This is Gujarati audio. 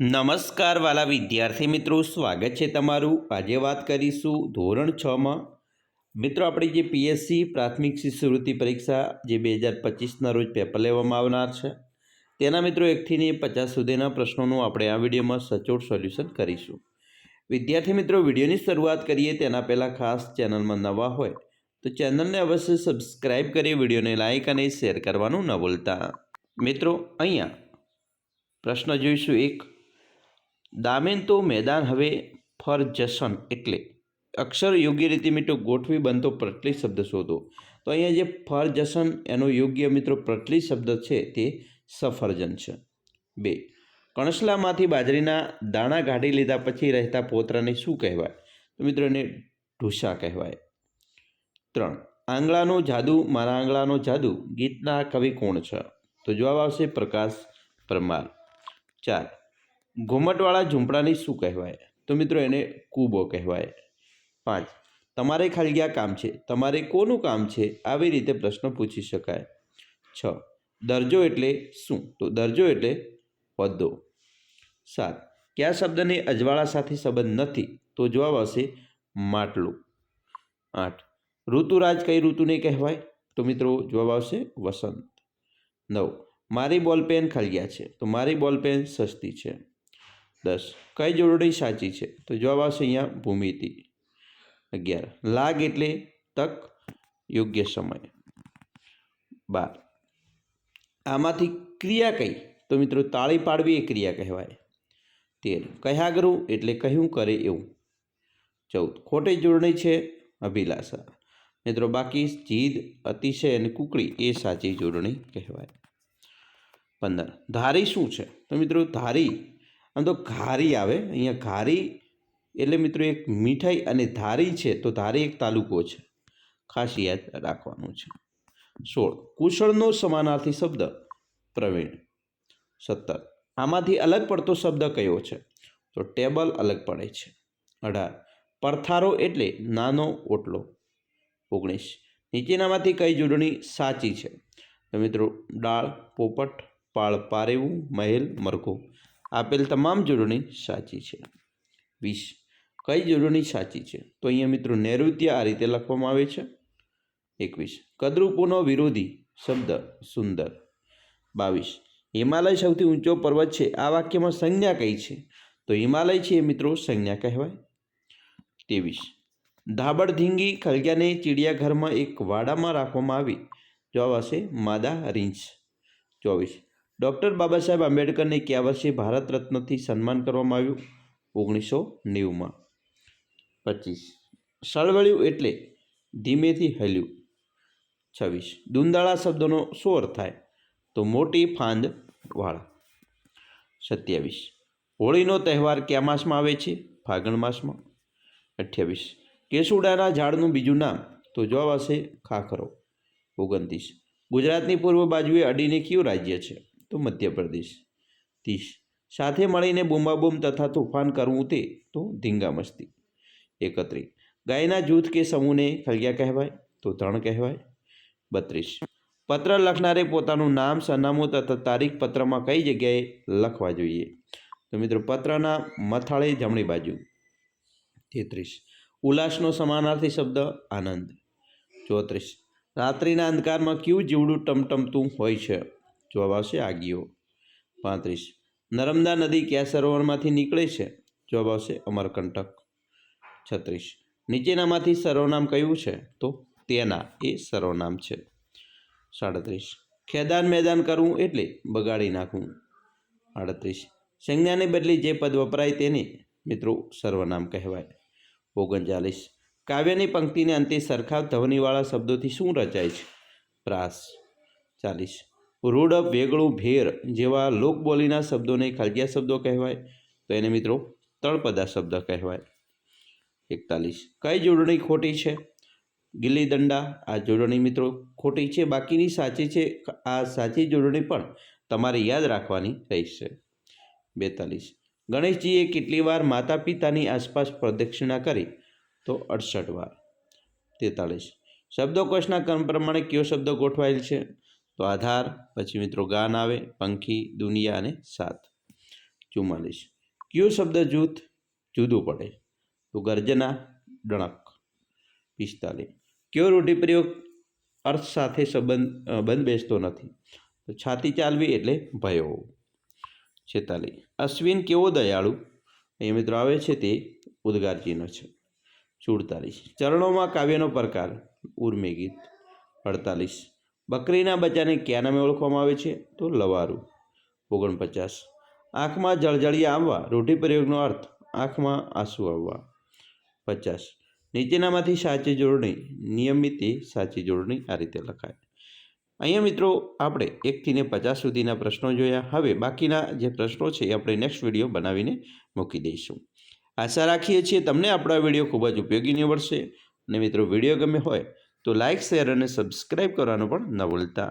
નમસ્કાર વાલા વિદ્યાર્થી મિત્રો, સ્વાગત છે તમારું. આજે વાત કરીશું ધોરણ છમાં મિત્રો, આપણી જે પીએસસી પ્રાથમિક શિષ્યવૃત્તિ પરીક્ષા જે બે હજાર પચીસના રોજ પેપર લેવામાં આવનાર છે, તેના મિત્રો એકથી ને પચાસ સુધીના પ્રશ્નોનું આપણે આ વિડીયોમાં સચોટ સોલ્યુશન કરીશું. વિદ્યાર્થી મિત્રો, વિડીયોની શરૂઆત કરીએ તેના પહેલાં ખાસ ચેનલમાં નવા હોય તો ચેનલને અવશ્ય સબસ્ક્રાઇબ કરી વિડીયોને લાઇક અને શેર કરવાનું ન ભૂલતા. મિત્રો, અહીંયા પ્રશ્ન જોઈશું. એક દામેન તો મેદાન હવે ફરજશન એટલે અક્ષર યોગ્ય રીતે મિત્રો ગોઠવી બનતો પ્રટલી શબ્દ શોધો. તો અહીંયા જે ફરજશન એનો યોગ્ય મિત્રો પ્રટલી શબ્દ છે તે સફરજન છે. બે, કણસલામાંથી બાજરીના દાણા કાઢી લીધા પછી રહેતા પોતરાને શું કહેવાય? તો મિત્રો એને ઢૂસા કહેવાય. ત્રણ, આંગળાનો જાદુ મારા આંગળાનો જાદુ ગીતના કવિ કોણ છે? તો જવાબ આવશે પ્રકાશ પરમાર. ચાર ઘુમ્મટવાળા ઝૂંપડાને શું કહેવાય? તો મિત્રો એને કૂબો કહેવાય. પાંચ, તમારે ખાલી કામ છે. તમારે કોનું કામ છે? આવી રીતે પ્રશ્ન પૂછી શકાય. છ, દરજો એટલે શું? તો દરજો એટલે હોદ્દો સાત, કયા શબ્દને અજવાળા સાથે સંબંધ નથી? તો જવાબ આવશે માટલું. આઠ, ઋતુરાજ કઈ ઋતુને કહેવાય? તો મિત્રો જવાબ આવશે વસંત. નવ, મારી બોલપેન ખળગ્યા છે. તો મારી બોલપેન સસ્તી છે. દસ. કઈ જોડણી સાચી છે? તો જવાબ આવશે અહીંયા ભૂમિતિ. અગિયાર. લાગ એટલે તક યોગ્ય સમય. બાર. આમાંથી ક્રિયા કઈ? તો મિત્રો તાળી પાડવી એ ક્રિયા કહેવાય. તેર. કહ્યા કરું એટલે કહ્યું કરે એવું. ચૌદ. ખોટી જોડણી છે? અભિલાષા. મિત્રો બાકી જીદ, અતિશય અને કુકડી એ સાચી જોડણી કહેવાય. પંદર. ધારી શું છે? તો મિત્રો ધારી આમ તો ઘારી આવે, અહીંયા ઘારી એટલે મિત્રો એક મીઠાઈ અને ધારી છે, તો ધારી એક તાલુકો છે. ખાસ યાદ રાખવાનું છે. સોળ. કુશળનો સમાનાર્થી શબ્દ, પ્રવીણ. સત્તર. આમાંથી અલગ પડતો શબ્દ કયો છે? તો ટેબલ અલગ પડે છે. અઢાર. પરથારો એટલે નાનો ઓટલો. ઓગણીસ. નીચેનામાંથી કઈ જોડણી સાચી છે? તો મિત્રો ડાળ પોપટ, પાળ પારેવું, મહેલ, મરઘો. આપેલ તમામ જોડણી સાચી છે. વીસ. કઈ જોડણી સાચી છે? તો અહીંયા મિત્રો નૈઋત્ય આ રીતે લખવામાં આવે છે. એકવીસ. કદરૂપોનો વિરોધી શબ્દ સુંદર. બાવીસ. હિમાલય સૌથી ઊંચો પર્વત છે. આ વાક્યમાં સંજ્ઞા કઈ છે? તો હિમાલય છે એ મિત્રો સંજ્ઞા કહેવાય. ત્રેવીસ. ધાબડ ધીંગી ખલગ્યાને ચિડિયાઘરમાં એક વાડામાં રાખવામાં આવી. જવાબ હશે માદા રીંછ. ચોવીસ. ડૉક્ટર બાબા સાહેબ આંબેડકરને કયા વર્ષે ભારત રત્નથી સન્માન કરવામાં આવ્યું? ઓગણીસો નેવુંમાં. પચીસ. સળવળ્યું એટલે ધીમેથી હલ્યું. છવ્વીસ. દુંદાળા શબ્દનો શું અર્થ થાય? તો મોટી ફાંદ વાળા. સત્યાવીસ. હોળીનો તહેવાર કયા માસમાં આવે છે? ફાગણ માસમાં. અઠ્યાવીસ. કેસુડાના ઝાડનું બીજું નામ. તો જવાબ આવશે ખાખરો. ઓગણત્રીસ. ગુજરાતની પૂર્વ બાજુએ અડીને કયું રાજ્ય છે? તો મધ્યપ્રદેશ. ત્રીસ સાથે મળીને બૂમાબૂમ તથા તોફાન કરવું તે તો ધીંગામસ્તી. એકત્રીસ. ગાયના જૂથ કે સમૂહને ખલગ્યા કહેવાય તો ધણ કહેવાય. બત્રીસ. પત્ર લખનારે પોતાનું નામ, સરનામું તથા તારીખ પત્રમાં કઈ જગ્યાએ લખવા જોઈએ? તો મિત્રો, પત્રના મથાળે જમણી બાજુ. તેત્રીસ. ઉલ્લાસનો સમાનાર્થી શબ્દ, આનંદ. ચોત્રીસ. રાત્રિના અંધકારમાં કયું જીવડું ટમટમતું હોય છે? જવાબ આવશે આગીઓ. પાંત્રીસ. નર્મદા નદી કયા સરોવરમાંથી નીકળે છે? જવાબ આવશે અમરકંટક. છત્રીસ. નીચેનામાંથી સર્વનામ કયું છે? તો તેના. એ સર્વનામ છે. સાડત્રીસ. ખેદાન મેદાન કરવું એટલે બગાડી નાખવું. આડત્રીસ. સંજ્ઞાને બદલે જે પદ વપરાય તેને, મિત્રો, સર્વનામ કહેવાય. ઓગણચાલીસ. કાવ્યની પંક્તિને અંતે સરખા ધ્વનિવાળા શબ્દોથી શું રચાય છે? પ્રાસ. ચાલીસ. રૂડ વેગળું ભેર જેવા લોકબોલીના શબ્દોને ખાલજિયા શબ્દો કહેવાય. તો એને મિત્રો તળપદા શબ્દ કહેવાય. એકતાલીસ. કઈ જોડણી ખોટી છે? ગિલ્લી દંડા, આ જોડણી મિત્રો ખોટી છે, બાકીની સાચી છે, આ સાચી જોડણી પણ તમારે યાદ રાખવાની રહેશે. બેતાલીસ. ગણેશજીએ કેટલી વાર માતા પિતાની આસપાસ પ્રદક્ષિણા કરી? તો અડસઠ વાર. તેતાલીસ. શબ્દકોશના ક્રમ પ્રમાણે કયો શબ્દ ગોઠવાયેલ છે? તો આધાર, પછી મિત્રો ગાન આવે, પંખી, દુનિયા અને સાત ચુમ્માલીસ. કયો શબ્દ જૂથ? જુદું પડે. તો ગર્જના, ડણક. પિસ્તાલીસ. કયો રૂઢિપ્રયોગ અર્થ સાથે સંબંધ બંધ બેસતો નથી? તો છાતી ચાલવી એટલે ભયો. છેતાલીસ. અશ્વિન કેવો દયાળુ? અહીંયા મિત્રો આવે છે તે ઉદ્ગારજીનો છે. સુડતાલીસ. ચરણોમાં કાવ્યનો પ્રકાર, ઉર્મી ગીત. અડતાલીસ. બકરીના બચ્ચાને કયા નામે ઓળખવામાં આવે છે? તો લવારું. ઓગણપચાસ. આંખમાં જળજળિયા આવવા રૂઢિપ્રયોગનો અર્થ, આંખમાં આંસુ આવવા. પચાસ. નીચેનામાંથી સાચી જોડણી, નિયમિત સાચી જોડણી આ રીતે લખાય. અહીંયા મિત્રો, આપણે એકથી ને પચાસ સુધીના પ્રશ્નો જોયા. હવે બાકીના જે પ્રશ્નો છે એ આપણે નેક્સ્ટ વીડિયો બનાવીને મૂકી દઈશું. આશા રાખીએ છીએ તમને આપણા વીડિયો ખૂબ જ ઉપયોગી નીવડશે. અને મિત્રો વીડિયો ગમે હોય તો લાઇક શેર અને સબસ્ક્રાઈબ કરવાનું પણ ન ભૂલતા.